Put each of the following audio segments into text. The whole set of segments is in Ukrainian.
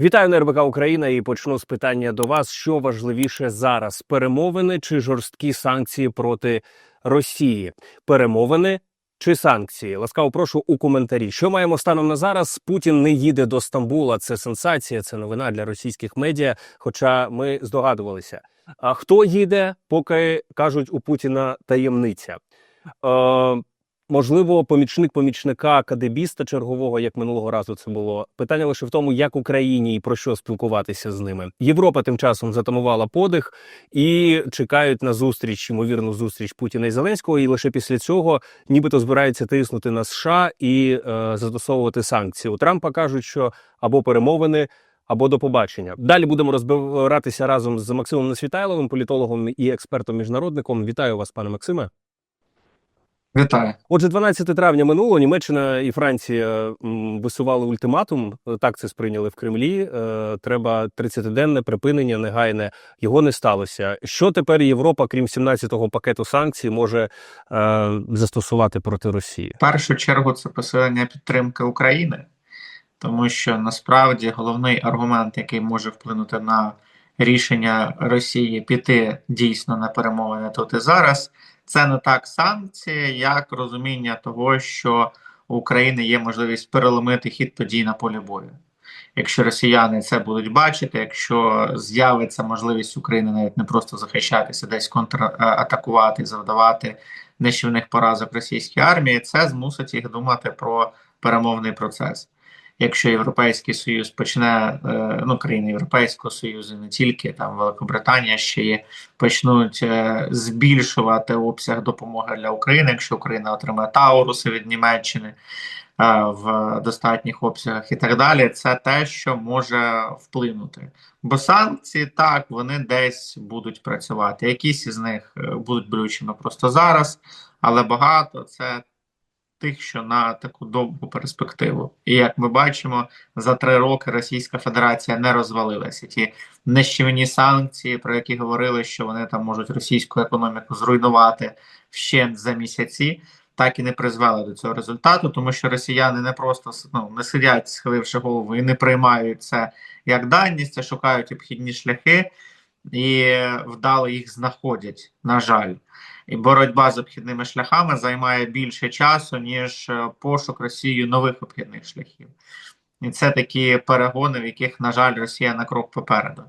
Вітаю на РБК Україна і почну з питання до вас: що важливіше зараз: перемовини чи жорсткі санкції проти Росії? Перемовини чи санкції? Ласкаво прошу у коментарі. Що маємо станом на зараз? Путін не їде до Стамбула. Це сенсація, це новина для російських медіа. Хоча ми здогадувалися. А хто їде, поки кажуть у Путіна таємниця? Е, Можливо, помічник помічника кадебіста чергового, як минулого разу це було. Питання лише в тому, як Україні і про що спілкуватися з ними. Європа тим часом затамувала подих і чекають на зустріч, ймовірну зустріч Путіна і Зеленського. І лише після цього, нібито збираються тиснути на США і е, застосовувати санкції. У Трампа кажуть, що або перемовини. Або до побачення. Далі будемо розбиратися разом з Максимом Несвітайловим, політологом і експертом міжнародником. Вітаю вас, пане Максиме. Вітаю. Отже, 12 травня минуло Німеччина і Франція висували ультиматум. Так це сприйняли в Кремлі. Е, треба 30-денне припинення негайне. Його не сталося. Що тепер Європа, крім 17-го пакету санкцій, може е, застосувати проти Росії? В першу чергу це посилення підтримки України, тому що насправді головний аргумент, який може вплинути на рішення Росії піти дійсно на перемовини тут і зараз, це не так санкції, як розуміння того, що у України є можливість переломити хід подій на полі бою. Якщо росіяни це будуть бачити, якщо з'явиться можливість України навіть не просто захищатися, десь контратакувати, завдавати нищівних поразок російській армії, це змусить їх думати про перемовний процес. Якщо Європейський Союз почне, е, ну країни Європейського Союзу, не тільки там Великобританія ще є, почнуть е, збільшувати обсяг допомоги для України, якщо Україна отримає Тауруси від Німеччини е, в достатніх обсягах і так далі, це те, що може вплинути. Бо санкції так вони десь будуть працювати. Якісь із них будуть болючими просто зараз, але багато це тих, що на таку довгу перспективу. І як ми бачимо, за три роки Російська Федерація не розвалилася. Ті нищівні санкції, про які говорили, що вони там можуть російську економіку зруйнувати вщент за місяці. Так і не призвели до цього результату, тому що росіяни не просто ну, не сидять, схиливши голову, і не приймають це як даність, а шукають обхідні шляхи і вдало їх знаходять. На жаль, і боротьба з обхідними шляхами займає більше часу, ніж е, пошук Росією нових обхідних шляхів. І це такі перегони, в яких, на жаль, Росія на крок попереду.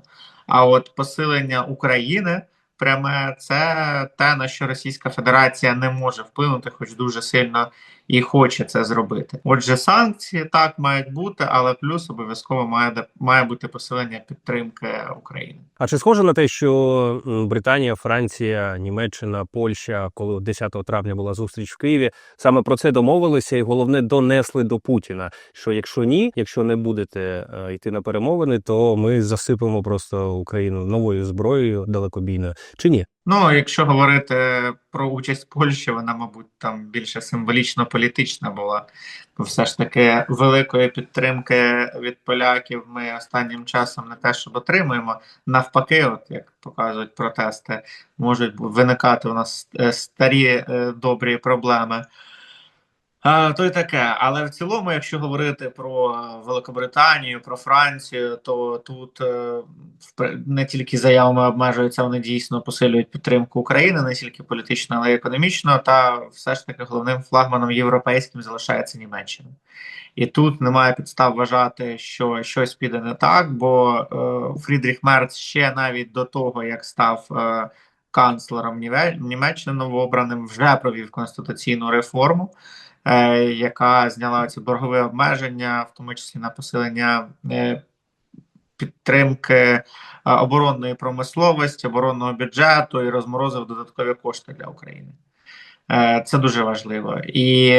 А от посилення України пряме це те, на що Російська Федерація не може вплинути, хоч дуже сильно і хоче це зробити. Отже, санкції так мають бути, але плюс обов'язково має має бути посилення підтримки України. А чи схоже на те, що Британія, Франція, Німеччина, Польща, коли 10 травня була зустріч в Києві, саме про це домовилися, і головне донесли до Путіна. Що якщо ні, якщо не будете е, йти на перемовини, то ми засипемо просто Україну новою зброєю далекобійною чи ні? Ну, якщо говорити про участь Польщі, вона, мабуть, там більше символічно політична була, бо все ж таки великої підтримки від поляків ми останнім часом не те, що отримуємо. Навпаки, от як показують протести, можуть виникати у нас е, старі е, добрі проблеми. То й таке, але в цілому, якщо говорити про Великобританію, про Францію, то тут е, не тільки заявами обмежуються, вони дійсно посилюють підтримку України, не тільки політично, але й економічно. Та все ж таки головним флагманом європейським залишається Німеччина. І тут немає підстав вважати, що щось піде не так, бо е, Фрідріх Мерц ще навіть до того, як став е, канцлером Німеччини новообраним, вже провів конституційну реформу. Е, яка зняла ці боргові обмеження, в тому числі на посилення е, підтримки е, оборонної промисловості, оборонного бюджету і розморозив додаткові кошти для України. Це дуже важливо. І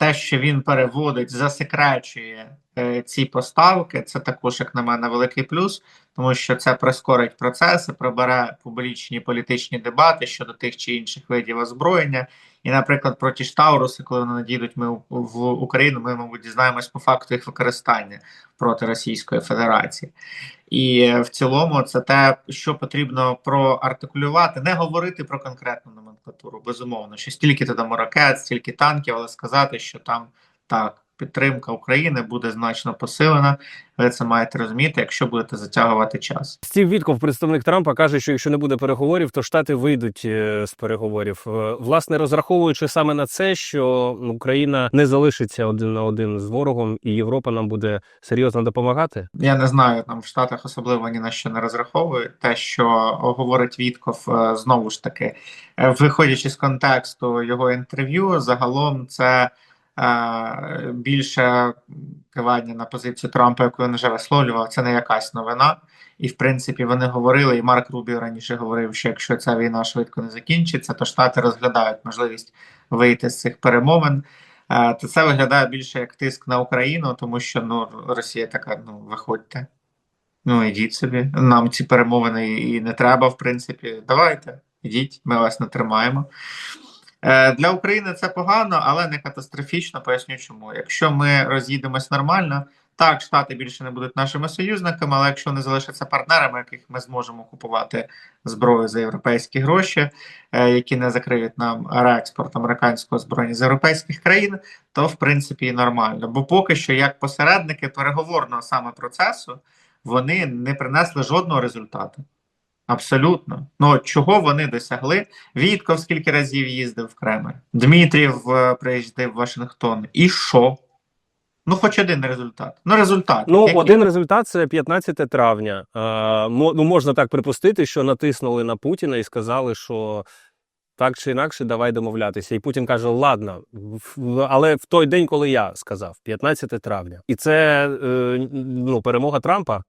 те, що він переводить, засекречує ці поставки, це також, як на мене, великий плюс, тому що це прискорить процеси, прибере публічні політичні дебати щодо тих чи інших видів озброєння. І, наприклад, про ті ж Тауруси, коли вони надійдуть ми в Україну, ми, мабуть, дізнаємось по факту їх використання проти Російської Федерації. І в цілому це те, що потрібно проартикулювати, не говорити про конкретну номенклатуру, безумовно, що стільки то дамо ракет, стільки танків, але сказати, що там так підтримка України буде значно посилена. Ви це маєте розуміти, якщо будете затягувати час. Стів Вітков, представник Трампа, каже, що якщо не буде переговорів, то штати вийдуть е, з переговорів. Е, Власне, розраховуючи саме на це, що Україна не залишиться один на один з ворогом, і Європа нам буде серйозно допомагати. Я не знаю, там в Штатах особливо ні на що не розраховують. Те, що говорить Вітков, е, знову ж таки, виходячи з контексту його інтерв'ю, загалом це більше кивання на позицію Трампа, яку він вже висловлював. Це не якась новина. І в принципі вони говорили, і Марк Рубіо раніше говорив, що якщо ця війна швидко не закінчиться, то Штати розглядають можливість вийти з цих перемовин. То це виглядає більше як тиск на Україну, тому що ну Росія така: ну виходьте, ну ідіть собі. Нам ці перемовини і не треба, в принципі. Давайте, ідіть, ми вас не тримаємо. Е, Для України це погано, але не катастрофічно. Поясню чому. Якщо ми роз'їдемось нормально, так, Штати більше не будуть нашими союзниками, але якщо вони залишаться партнерами, яких ми зможемо купувати зброю за європейські гроші, е, які не закриють нам реекспорт американського зброї з європейських країн, то в принципі нормально. Бо поки що, як посередники переговорного саме процесу, вони не принесли жодного результату. Абсолютно. Ну от чого вони досягли? Вітков скільки разів їздив в Кремль, Дмитрів е, приїздив в Вашингтон. І що? Ну, хоч один результат. Ну, результат. Ну, Який? один результат це 15 травня. Е, ну, можна так припустити, що натиснули на Путіна і сказали, що так чи інакше, давай домовлятися. І Путін каже: Ладно, але в той день, коли я сказав, 15 травня, і це е, ну, перемога Трампа.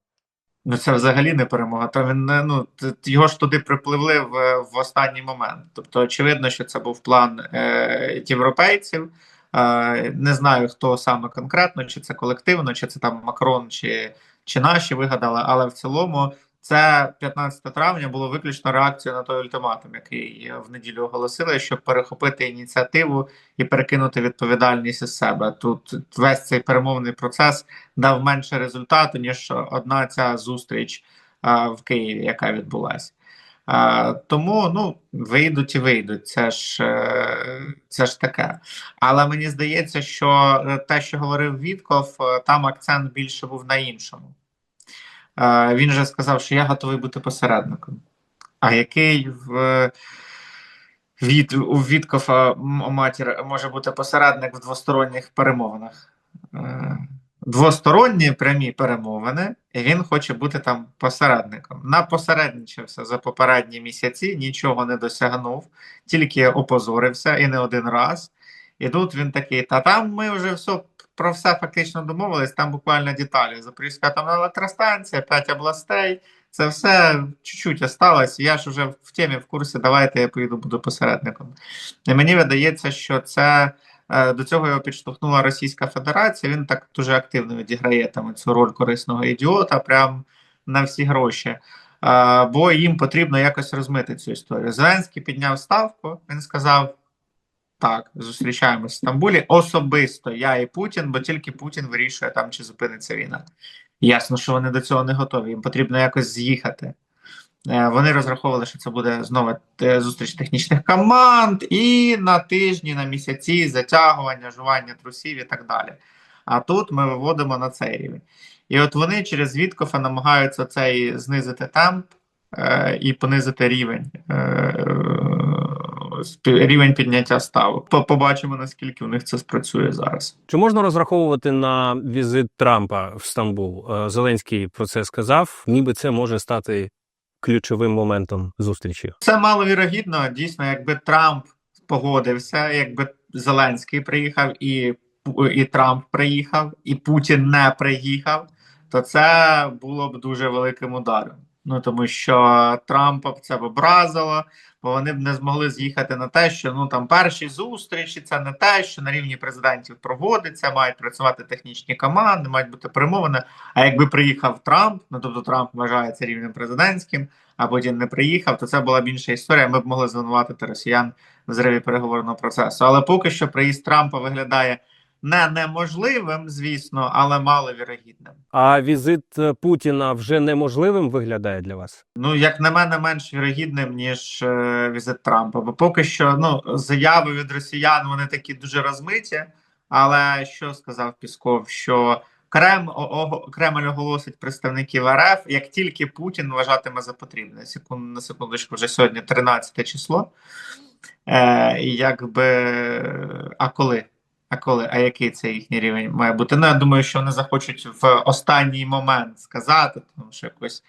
Ну, це взагалі не перемога. То він не- ну його ж туди припливли в, в останній момент. Тобто, очевидно, що це був план е, європейців. Е, не знаю, хто саме конкретно, чи це колективно, чи це там Макрон, чи, чи наші вигадали, але в цілому це 15 травня було виключно реакцією на той ультиматум, який в неділю оголосили, щоб перехопити ініціативу і перекинути відповідальність із себе. Тут весь цей перемовний процес дав менше результату, ніж одна ця зустріч а, в Києві, яка відбулася. А, тому ну, вийдуть і вийдуть. Це ж, е, це ж таке. Але мені здається, що е, те, що говорив Вітков, е, там акцент більше був на іншому. Він же сказав, що я готовий бути посередником. А який в від, у Віткофа матір може бути посередник в двосторонніх перемовинах? Е, Двосторонні прямі перемовини, і він хоче бути там посередником. Напосередничався за попередні місяці, нічого не досягнув, тільки опозорився і не один раз. І тут він такий: та там ми вже все про все фактично домовились, там буквально деталі. Запорізька там електростанція, п'ять областей. Це все чуть-чуть осталось. Я ж вже в темі в курсі, давайте я поїду буду посередником. І мені видається, що це е, до цього його підштовхнула Російська Федерація. Він так дуже активно відіграє там цю роль корисного ідіота, прям на всі гроші. Е, Бо їм потрібно якось розмити цю історію. Зеленський підняв ставку, він сказав. Так, зустрічаємось в Стамбулі. Особисто я і Путін, бо тільки Путін вирішує там, чи зупиниться війна. Ясно, що вони до цього не готові. Їм потрібно якось з'їхати. Е, Вони розраховували, що це буде знову е, зустріч технічних команд, і на тижні, на місяці затягування, жування трусів і так далі. А тут ми виводимо на цей рівень. І от вони через Віткофа намагаються цей знизити темп е, і понизити рівень. Е, рівень підняття ставок. По- Побачимо, наскільки у них це спрацює зараз. Чи можна розраховувати на візит Трампа в Стамбул? Е, Зеленський про це сказав, ніби це може стати ключовим моментом зустрічі. Це маловірогідно. Дійсно, якби Трамп погодився, якби Зеленський приїхав і, і Трамп приїхав, і Путін не приїхав, то це було б дуже великим ударом. Ну тому що Трампа б це б образило, бо вони б не змогли з'їхати на те, що ну там перші зустрічі, це не те, що на рівні президентів проводиться, мають працювати технічні команди, мають бути перемовини. А якби приїхав Трамп, ну тобто Трамп вважається рівнем президентським, а Путін не приїхав, то це була б інша історія. Ми б могли звинуватити росіян в зриві переговорного процесу. Але поки що приїзд Трампа виглядає не неможливим, звісно, але маловірогідним. А візит е, Путіна вже неможливим виглядає для вас? Ну, як на мене, менш вірогідним, ніж е, візит Трампа. Бо поки що ну, заяви від росіян вони такі дуже розмиті. Але що сказав Пісков? Що Крем, о- о- Кремль оголосить представників РФ, як тільки Путін вважатиме за потрібне. Секунд, на секундочку, вже сьогодні 13 число. Е, якби, а коли? А коли? А який це їхній рівень має бути? Ну, я думаю, що вони захочуть в останній момент сказати, тому що якось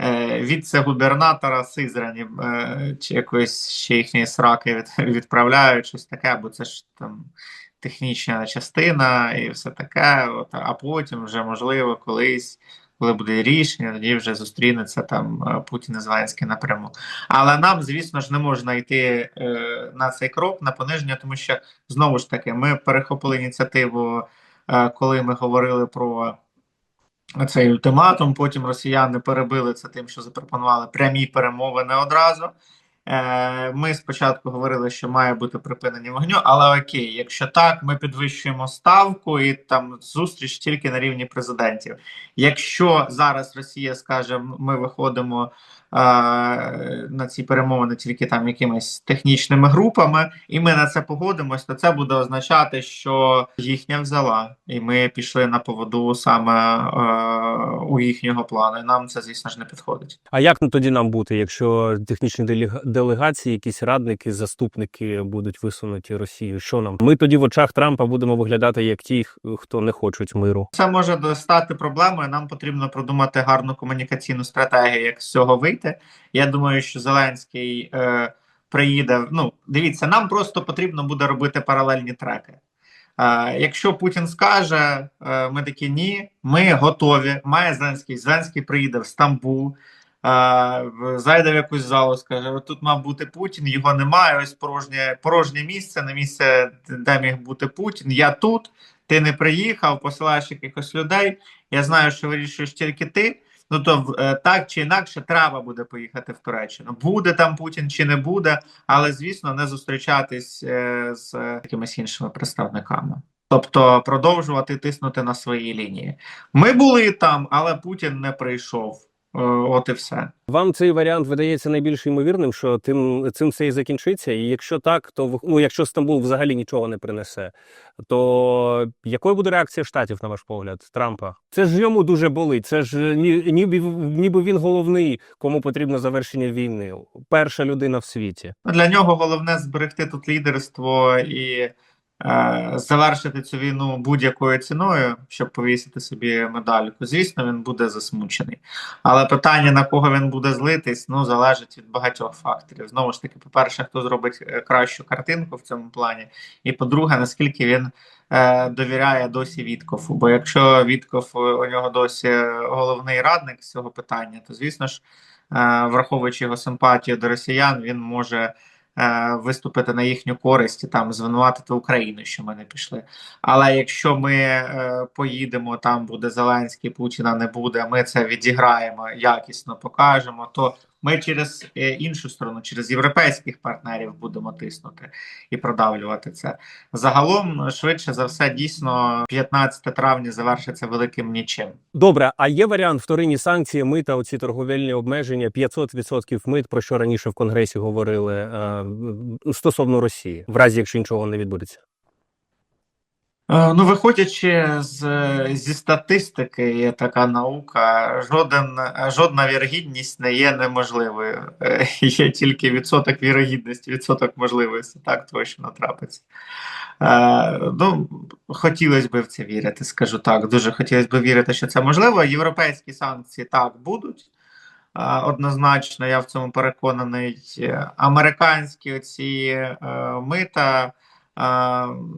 е, віце-губернатора Сизрані е, чи якоїсь ще їхньої сраки від, відправляють щось таке, бо це ж там технічна частина і все таке. От, а потім вже можливо колись. Коли буде рішення, тоді вже зустрінеться там е, Путін і Зеленський напряму. Але нам, звісно ж, не можна йти е, на цей крок, на пониження, тому що знову ж таки ми перехопили ініціативу, е, коли ми говорили про цей ультиматум. Потім росіяни перебили це тим, що запропонували прямі перемовини одразу. Е, Ми спочатку говорили, що має бути припинення вогню, але окей, якщо так, ми підвищуємо ставку і там зустріч тільки на рівні президентів. Якщо зараз Росія скаже, ми виходимо на ці перемовини тільки там якимись технічними групами, і ми на це погодимось, то це буде означати, що їхня взяла, і ми пішли на поводу саме е, у їхнього плану. І нам це, звісно ж, не підходить. А як ну, тоді нам бути, якщо технічні делега- делегації, якісь радники, заступники будуть висунуті Росією? Що нам? Ми тоді в очах Трампа будемо виглядати як ті, хто не хочуть миру. Це може стати проблемою. Нам потрібно продумати гарну комунікаційну стратегію, як з цього вийти. Я думаю, що Зеленський е, приїде. Ну, дивіться, нам просто потрібно буде робити паралельні треки. Е, якщо Путін скаже, е, ми такі ні, ми готові. Має Зеленський. Зеленський приїде в Стамбул. е, Зайде в якусь залу, скаже: «От тут мав бути Путін, його немає. Ось порожнє, порожнє місце, на місце, де міг бути Путін. Я тут, ти не приїхав, посилаєш якихось людей. Я знаю, що вирішуєш тільки ти. Ну то е, так чи інакше треба буде поїхати в Туреччину. Буде там Путін чи не буде, але звісно, не зустрічатись е, з якимись іншими представниками. Тобто продовжувати тиснути на свої лінії. Ми були там, але Путін не прийшов. Е, От і все. Вам цей варіант видається найбільш ймовірним, що тим цим все і закінчиться. І якщо так, то ну, якщо Стамбул взагалі нічого не принесе, то якою буде реакція штатів, на ваш погляд, Трампа? Це ж йому дуже болить. Це ж ні, ніби, ніби він головний, кому потрібно завершення війни. Перша людина в світі. Для нього головне зберегти тут лідерство і е, завершити цю війну будь-якою ціною, щоб повісити собі медальку. Звісно, він буде засмучений. Але питання, на кого він буде злитись, ну залежить від багатьох факторів. Знову ж таки, по-перше, хто зробить е, кращу картинку в цьому плані, і по-друге, наскільки він. е, Довіряє досі Віткофу, бо якщо Вітков е, у нього досі головний радник з цього питання, то звісно ж, е, враховуючи його симпатію до росіян, він може е, виступити на їхню користь і там звинуватити Україну, що ми не пішли. Але якщо ми е, поїдемо, там буде Зеленський, Путіна не буде, ми це відіграємо, якісно покажемо, то ми через е, іншу сторону, через європейських партнерів будемо тиснути і продавлювати це. Загалом, швидше за все, дійсно 15 травня завершиться великим нічим. Добре, а є варіант вторинні санкції, мита, оці торговельні обмеження, 500% мит, про що раніше в Конгресі говорили е, стосовно Росії, в разі якщо нічого не відбудеться. Е, Ну, виходячи з, зі статистики, є така наука, жоден, жодна вірогідність не є неможливою. Е, Є тільки відсоток вірогідності, відсоток можливості, так точно трапиться. Е, ну, хотілося б в це вірити, скажу так. Дуже хотілося б вірити, що це можливо. Європейські санкції так будуть. Однозначно, я в цьому переконаний. Американські оці мита.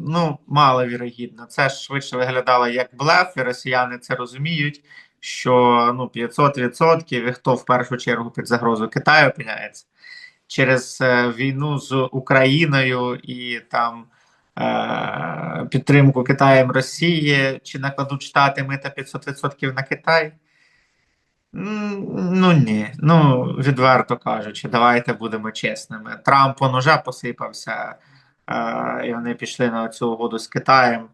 Ну, маловірогідно. Це швидше виглядало як блеф, і росіяни це розуміють, що ну, 500% і хто в першу чергу під загрозою Китаю опиняється через е, війну з Україною і там е, підтримку Китаєм Росії, чи накладуть Штати мита 500% на Китай. Ну ні, ну відверто кажучи, давайте будемо чесними. Трамп он уже посипався, і вони пішли на цю угоду з Китаєм.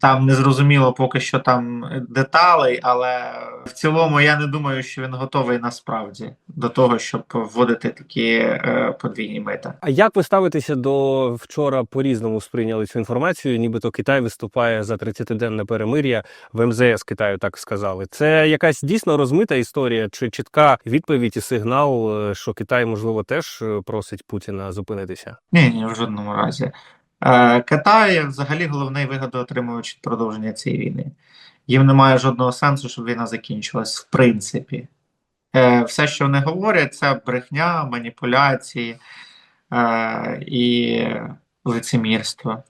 Там не зрозуміло поки що там деталей, але в цілому я не думаю, що він готовий насправді до того, щоб вводити такі е, подвійні мита. А як ви ставитеся до вчора по-різному сприйняли цю інформацію? Нібито Китай виступає за 30-денне перемир'я в МЗС Китаю, так сказали. Це якась дійсно розмита історія, чи чітка відповідь і сигнал, е, що Китай можливо теж е, просить Путіна зупинитися? Ні, ні, в жодному разі. Е, Китай взагалі головний вигодоотримувач від продовження цієї війни. Їм немає жодного сенсу, щоб війна закінчилась, в принципі. Е, Все, що вони говорять, це брехня, маніпуляції е, і лицемірство.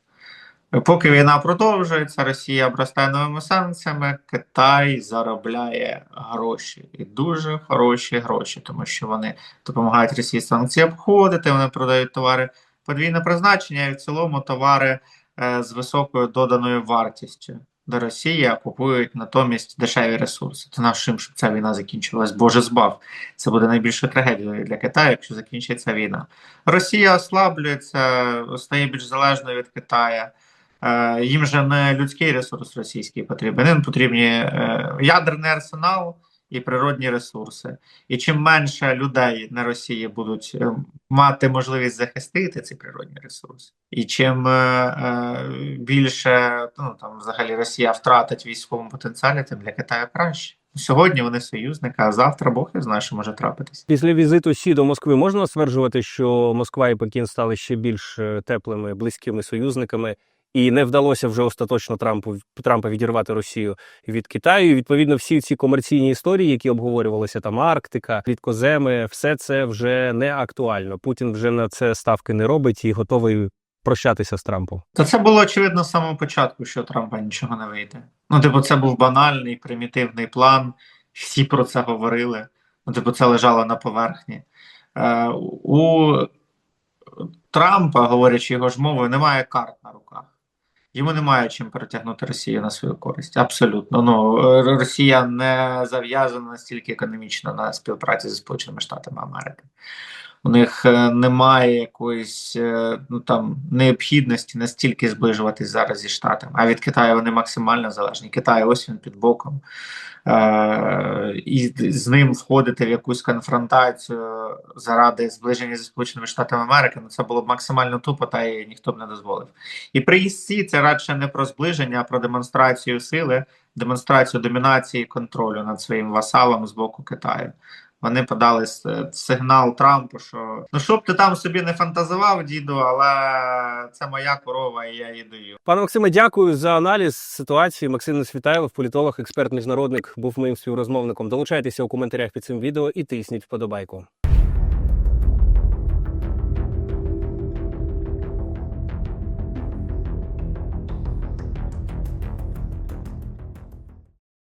Поки війна продовжується, Росія обростає новими санкціями, Китай заробляє гроші і дуже хороші гроші, тому що вони допомагають Росії санкції обходити, вони продають товари подвійне призначення і в цілому товари е, з високою доданою вартістю до Росії, купують натомість дешеві ресурси. Це нашим, щоб ця війна закінчилась. Боже збав. Це буде найбільшою трагедією для Китаю, якщо закінчиться війна. Росія ослаблюється, стає більш залежною від Китаю. Е, Їм же не людський ресурс російський потрібен. Їм потрібні е, ядерний арсенал і природні ресурси. І чим менше людей на Росії будуть е, мати можливість захистити ці природні ресурси, і чим е, е, більше ну там взагалі Росія втратить військовому потенціалі, тим для Китаю краще. Сьогодні вони союзники, а завтра Бог не знає, що може трапитись. Після візиту Сі до Москви можна стверджувати, що Москва і Пекін стали ще більш теплими, близькими союзниками, і не вдалося вже остаточно Трампу Трампа відірвати Росію від Китаю. І, відповідно, всі ці комерційні історії, які обговорювалися там Арктика, рідкоземи, все це вже не актуально. Путін вже на це ставки не робить і готовий прощатися з Трампом. Та це було очевидно з самого початку, що Трампа нічого не вийде. Ну, типу, це був банальний, примітивний план. Всі про це говорили. Ну, типу, це лежало на поверхні. Е, у Трампа, говорячи його ж мовою, немає карт на руках. Йому немає чим перетягнути Росію на свою користь. Абсолютно. Ну, е, Росія не зав'язана настільки економічно на співпраці зі Сполученими Штатами Америки. У них е, немає якоїсь е, ну там необхідності настільки зближуватись зараз зі Штатами. А від Китаю вони максимально залежні. Китай ось він під боком. Е, і з ним входити в якусь конфронтацію заради зближення зі Сполученими Штатами Америки, ну це було б максимально тупо, та й ніхто б не дозволив. І приїзд Сі це радше не про зближення, а про демонстрацію сили, демонстрацію домінації контролю над своїм васалом з боку Китаю. Вони подали сигнал Трампу, що ну щоб ти там собі не фантазував, діду, але це моя корова, і я її даю. Пане Максиме, дякую за аналіз ситуації. Максим Несвітайлов, політолог, експерт, міжнародник, був моїм співрозмовником. Долучайтеся у коментарях під цим відео і тисніть вподобайку.